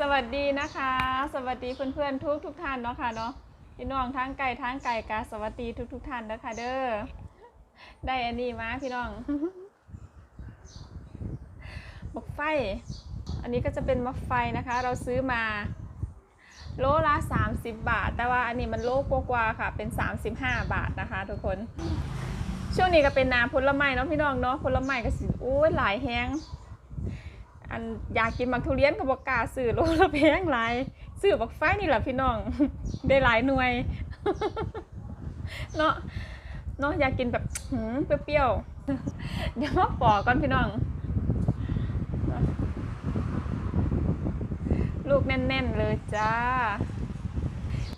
สวัสดีนะคะ สวัสดีเพื่อนๆทุกทุกท่านเนาะค่ะเนาะพี่น้องทั้งไก่ทั้งไก่กาสวัสดีทุกทุกท่านนะคะเด้อได้อันนี้มาพี่น้องบักไฟ อันนี้ก็จะเป็นมะไฟนะคะ เราซื้อมา โลละ 30 บาท แต่ว่าอันนี้มันโลกว่าค่ะ เป็น 35 บาทนะคะ ทุกคน ช่วงนี้ก็เป็นนาผลไม้เนาะพี่น้องเนาะผลไม้ก็สิโอ้ยหลายแฮง อันอยากกินมักทุเรียนก็บอกกาซื้อโลละแพงหลายซื้อบักไฟนี่แหละพี่น้อง ได้หลายหน่วย เนาะเนาะอยากกินแบบหืมเปรี้ยวๆเดี๋ยวมาปอกก่อนพี่น้อง ลูกแน่นๆเลยจ้า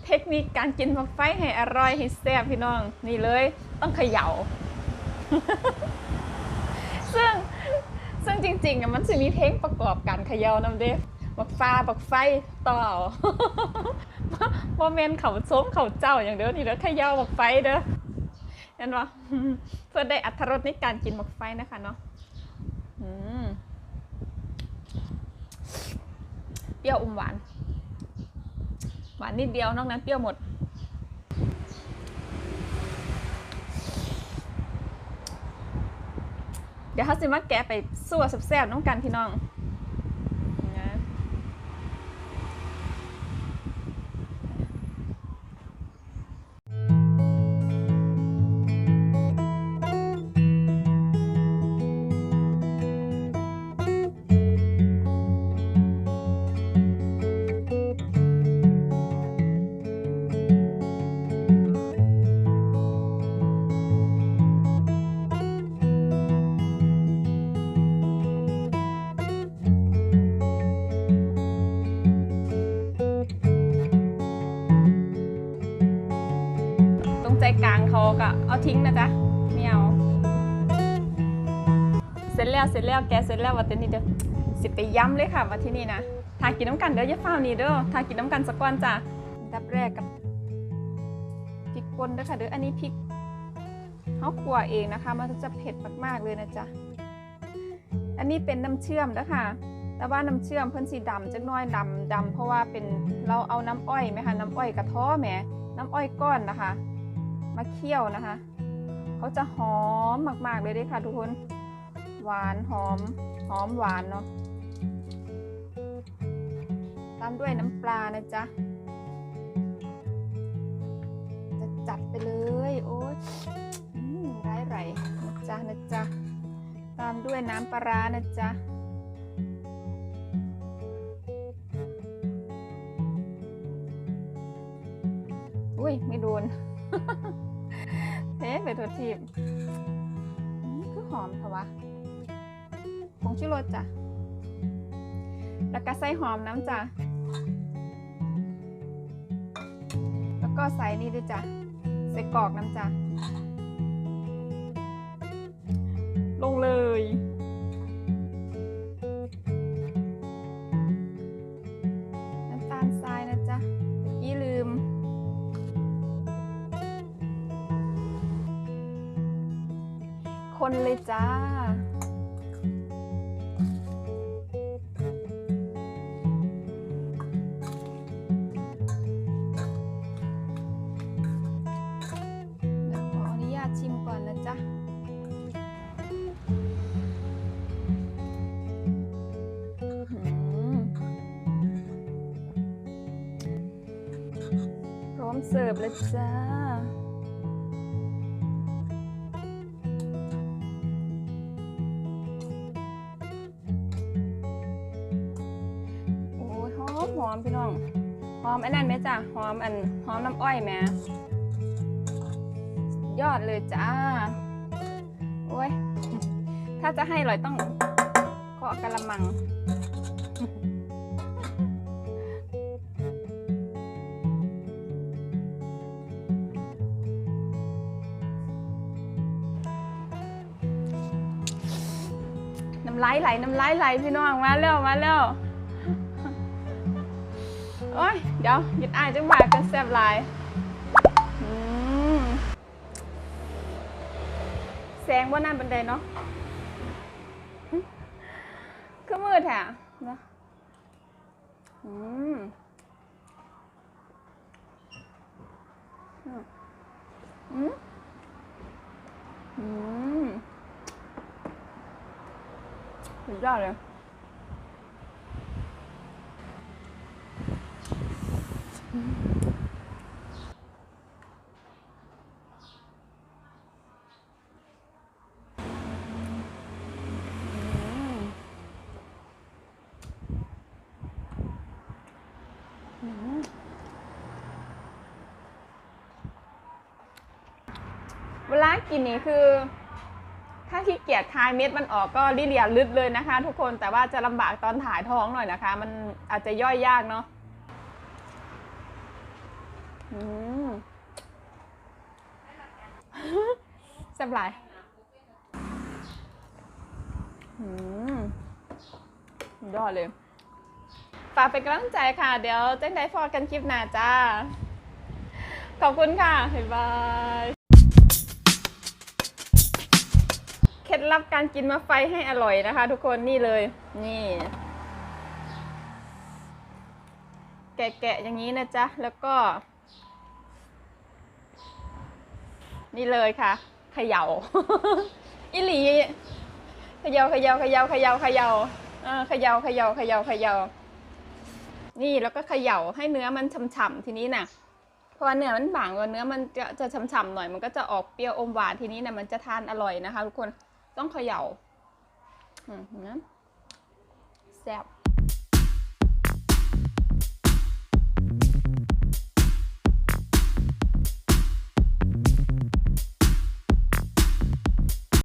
เทคนิคการกินผักไฟให้อร่อยให้แซ่บพี่น้อง นี่เลย ต้องเขย่าซึ่งซึ่ง จริงๆอะมันจะมีเพลงประกอบการเขย่านำเด้บักฟ้าบักไฟต่อโมเมนเขาส้มเขาเจ้าอย่างเด้อนี่เด้อเขย่าบักไฟเด้อเห็นปะเพื่อได้อัตรสในการกินบักไฟนะคะเนาะอืมเปรี้ยวอมหวาน หวานนิดเดียวนอกนั้นเปรี้ยวหมด ดี๋ยวเขาสิมาแกะไปสู้กับแซ่บๆน้องกันพี่น้อง เขาก็เอาทิ้งนะจ๊ะไม่เอาเสร็จแล้วเสร็จแล้วแกเสร็จแล้ววันนี้เดี๋ยวสิไปย้ำเลยค่ะว่าที่นี่นะทากินน้ำกันเด้อย่าฟ้าวนี่เด้อทากินน้ำกันสักก้อนจ้ะอันดับแรกกับพริกป่นเด้อค่ะเด้ออันนี้พริกเขาคั่วเองนะคะ มันจะเผ็ดมากๆเลยนะจ๊ะอันนี้เป็นน้ำเชื่อมเด้อค่ะแต่ว่าน้ำเชื่อมเพิ่นสีดำจักน้อยดำดำเพราะว่าเป็นเราเอาน้ำอ้อยไหมคะน้ำอ้อยกระท้อแหมน้ำอ้อยก้อนนะคะ มาเคี่ยวนะคะเขาจะหอมมากๆเลยด้อค่ะทุกคน หวานหอมหอมหวานเนาะตามด้วยน้ำปลานะจ๊ะจะจัดไปเลยโอ้ยร้ายไหลนะจ๊ะนะจ๊ะตามด้วยน้ำปลานะจ๊ะอุ้ยไม่โดน เฮ้ไปตัวทีมคือหอมเถอะวะผงชูรสจ้ะ แล้วก็ใส่หอมน้ำจ้ะ แล้วก็ใส่นี่ด้วยจ้ะ ใส่กรอกน้ำจ้ะ ลงเลย คนเลยจ้า เดี๋ยวขออนุญาตชิมก่อนนะจ๊ะ พร้อมเสิร์ฟเลยจ้า หอมพี่น้องหอมอันนั้นไหมจ้ะหอมอันหอมน้ำอ้อยไหมยอดเลยจ้าโอ้ยถ้าจะให้อร่อยต้องเคาะกะละมังน้ำลายไหลน้ำลายไหลพี่น้องมาแล้วมาแล้ว โอ้ย เดี๋ยวหยุดอานจังหวะกันแซ่บหลายอืมแสงว่านั่นบันไดเนาะคือมืดแท้นะอืมอืมอืมสุดยอดเลย เวลากินนี่คือ ถ้าขี้เกียจคายเม็ดมันออกก็ลิเลียลึดเลยนะคะ ทุกคนแต่ว่าจะลำบากตอนถ่ายท้องหน่อยนะคะ มันอาจจะย่อยยากเนาะอืมแซ่บหลายอืมยอดเลย ฝากเป็นกำลังใจค่ะ เดี๋ยวเจ้งได้ฟอกันคลิปหน้าจ้า ขอบคุณค่ะ บ๊ายบาย เคล็ดลับการกินมะไฟให้อร่อยนะคะ ทุกคนนี่เลย นี่ แกะๆอย่างนี้นะจ๊ะ แล้วก็ นี่เลยค่ะเขยา่าอิหลีเขยา่าเขยา่าเขยา่าเขยา่าเขยา่าเขยา่าเขยา่าเขยา่าเขยา่านี่แล้วก็เขย่าให้เนื้อมันฉ่ำๆทีนี้น่ะพราะว่าเนื้อมันบางกว่าเนื้อมันจะจะฉ่ำๆหน่อยมันก็จะออกเปรี้ยวอมหวานทีนี้น่ะมันจะทานอร่อยนะคะทุกคน ต้องเขย่าอืมเห็นไหมแซ่บ